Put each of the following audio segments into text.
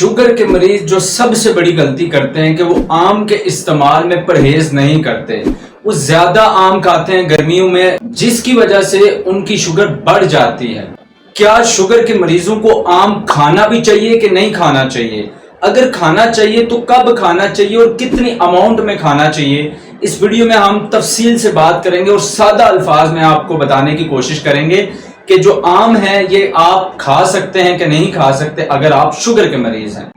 Sugar के मरीज़ जो सबसे बड़ी गलती करते हैं कि वो आम के इस्तेमाल में परहेज नहीं करते। वो ज़्यादा आम खाते हैं गर्मियों में, जिसकी वजह से उनकी शुगर बढ़ जाती है। क्या शुगर के मरीजों को आम खाना भी चाहिए कि नहीं खाना चाहिए? अगर खाना चाहिए तो कब खाना चाहिए और कितनी अमाउंट में खाना चाहिए? इस वीडियो में हम तफसील से बात करेंगे और सादा अल्फाज में आपको बताने की कोशिश करेंगे कि जो आम है, ये आप खा सकते हैं कि नहीं खा सकते, अगर आप शुगर के मरीज़ हैं।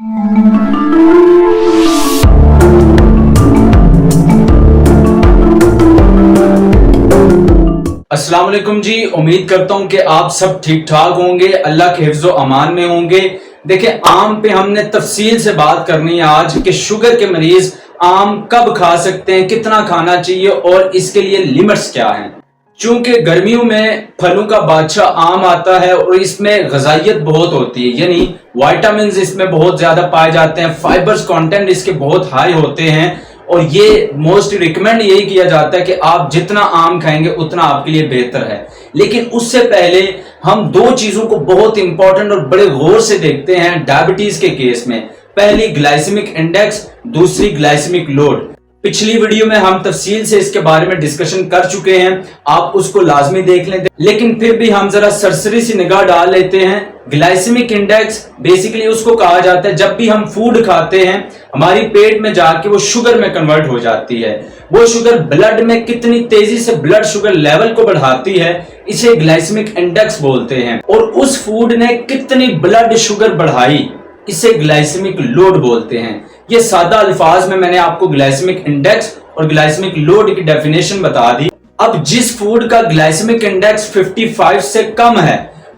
अस्सलाम वालेकुम जी, उम्मीद करता हूँ कि आप सब ठीक ठाक होंगे, अल्लाह के हिफ्जो अमान में होंगे। देखिए, आम पे हमने तफसील से बात करनी है आज कि शुगर के मरीज़ आम कब खा सकते हैं, कितना खाना चाहिए और इसके लिए लिमिट्स क्या हैं। चूँकि गर्मियों में फलों का बादशाह आम आता है और इसमें गजाइत बहुत होती है, यानी वाइटामिन इसमें बहुत ज़्यादा पाए जाते हैं फाइबर्स कंटेंट इसके बहुत हाई होते हैं, और ये मोस्ट रिकमेंड यही किया जाता है कि आप जितना आम खाएँगे, उतना आपके लिए बेहतर है। लेकिन उससे पहले हम दो चीज़ों को बहुत इंपॉर्टेंट और बड़े गौर से देखते हैं डायबिटीज़ के केस में। पहली ग्लाइसेमिक इंडेक्स दूसरी ग्लाइसेमिक लोड पिछली वीडियो में हम तफसील से इसके बारे में डिस्कशन कर चुके हैं। आप उसको लाजमी देख लें। लेकिन फिर भी हम जरा सरसरी सी निगाह डाल लेते हैं। ग्लाइसेमिक इंडेक्स बेसिकली उसको कहा जाता है, जब भी हम फ़ूड खाते हैं, हमारी पेट में जाके वो शुगर में कन्वर्ट हो जाती है। वो शुगर ब्लड में कितनी तेज़ी से ब्लड शुगर लेवल को बढ़ाती है, इसे ग्लाइसेमिक इंडेक्स बोलते हैं। और उस फ़ूड ने कितनी ब्लड शुगर बढ़ाई, इसे ग्लाइसेमिक लोड बोलते हैं। ये सादा अल्फाज में मैंने आपको ग्लाइसमिक इंडेक्स और ग्लाइसमिक लोड की डेफिनेशन बता दी। अब जिस फ़ूड का ग्लाइसमिक इंडेक्स 55 से कम है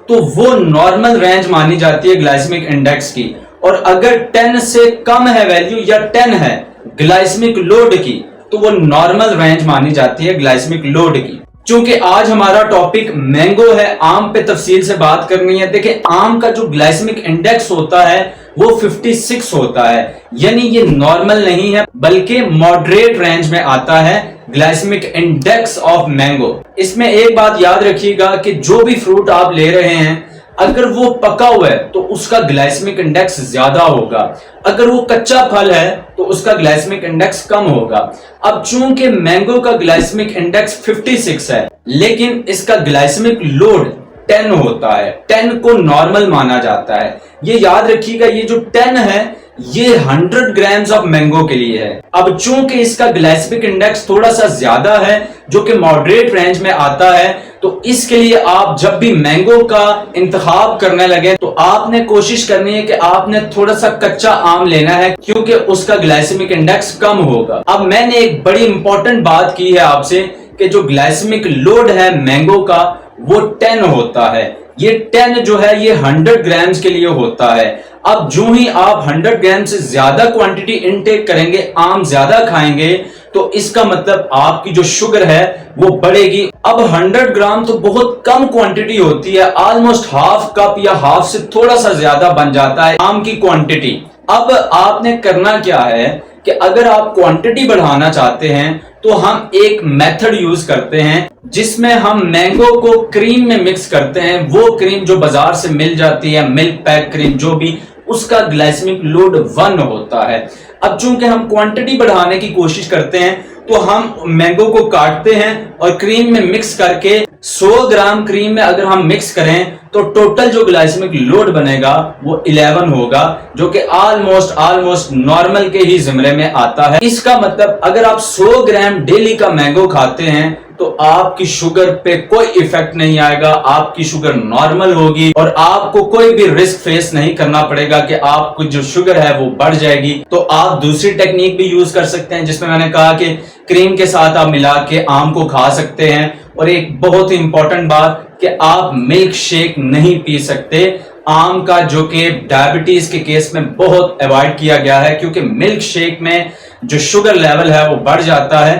तो वो नॉर्मल रेंज मानी जाती है ग्लाइसमिक इंडेक्स की। और अगर 10 से कम है वैल्यू या 10 है ग्लाइसमिक लोड की तो वो नॉर्मल रेंज मानी जाती है ग्लाइसमिक लोड की। चूँकि आज हमारा टॉपिक मैंगो है, आम पे तफसील से बात करनी है। देखिए, आम का जो ग्लाइसमिक इंडेक्स होता है, वो 56 होता है। यानी ये नॉर्मल नहीं है, बल्कि मॉडरेट रेंज में आता है ग्लाइसमिक इंडेक्स ऑफ़ मैंगो इसमें एक बात याद रखिएगा कि जो भी फ्रूट आप ले रहे हैं अगर वो पका हुआ है तो उसका ग्लाइसमिक इंडेक्स ज़्यादा होगा। अगर वो कच्चा फल है तो उसका ग्लाइसमिक इंडेक्स कम होगा। अब चूँकि मैंगो का ग्लाइसमिक इंडेक्स 56 है, लेकिन इसका ग्लाइसमिक लोड 10 होता है। 10 को नॉर्मल माना जाता है। ये याद रखिएगा, ये जो 10 है ये 100 ग्राम्स ऑफ़ मैंगो के लिए है। अब चूँकि इसका ग्लाइसेमिक इंडेक्स थोड़ा सा ज़्यादा है, जो कि मॉडरेट रेंज में आता है तो इसके लिए आप जब भी मैंगो का इंतखाब करने लगे तो आपने कोशिश करनी है कि आपने थोड़ा सा कच्चा आम लेना है, क्योंकि उसका ग्लाइसेमिक इंडेक्स कम होगा। अब मैंने एक बड़ी इंपॉर्टेंट बात की है आपसे, कि जो ग्लाइसेमिक लोड है मैंगो का, वो टेन होता है। ये टेन जो है, ये हंड्रेड ग्राम्स के लिए होता है। अब जो ही आप हंड्रेड ग्राम से ज़्यादा क्वांटिटी इनटेक करेंगे, आम ज़्यादा खाएँगे तो इसका मतलब आपकी जो शुगर है, वो बढ़ेगी। अब 100 ग्राम तो बहुत कम क्वांटिटी होती है ऑलमोस्ट हाफ़ कप या हाफ़ से थोड़ा सा ज़्यादा बन जाता है आम की क्वांटिटी अब आपने करना क्या है कि अगर आप क्वांटिटी बढ़ाना चाहते हैं तो हम एक मेथड यूज़ करते हैं, जिसमें हम मैंगो को क्रीम में मिक्स करते हैं। वो क्रीम जो बाज़ार से मिल जाती है मिल्क पैक क्रीम जो भी, उसका ग्लाइसमिक लोड वन होता है। अब चूँकि हम क्वांटिटी बढ़ाने की कोशिश करते हैं तो हम मैंगो को काटते हैं और क्रीम में मिक्स करके 100 ग्राम क्रीम में अगर हम मिक्स करें तो टोटल जो ग्लाइसेमिक लोड बनेगा, वो 11 होगा, जो कि ऑलमोस्ट ऑलमोस्ट नॉर्मल के ही जिमरे में आता है। इसका मतलब अगर आप 100 ग्राम डेली का मैंगो खाते हैं तो आपकी शुगर पे कोई इफ़ेक्ट नहीं आएगा, आपकी शुगर नॉर्मल होगी, और आपको कोई भी रिस्क फेस नहीं करना पड़ेगा कि आपको जो शुगर है, वो बढ़ जाएगी। तो आप दूसरी टेक्निक भी यूज़ कर सकते हैं, जिसमें मैंने कहा कि क्रीम के साथ आप मिला के आम को खा सकते हैं। और एक बहुत ही इंपॉर्टेंट बात कि आप मिल्क शेक नहीं पी सकते। आम का जो कि डायबिटीज़ के केस में बहुत अवॉइड किया गया है, क्योंकि मिल्क शेक में जो शुगर लेवल है वो बढ़ जाता है।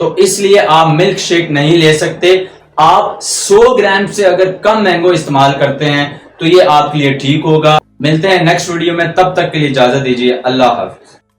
तो इसलिए आप मिल्क शेक नहीं ले सकते। आप 100 ग्राम से अगर कम मैंगो इस्तेमाल करते हैं तो ये आपके लिए ठीक होगा। मिलते हैं नेक्स्ट वीडियो में, तब तक के लिए इजाज़त दीजिए। अल्लाह हाफिज।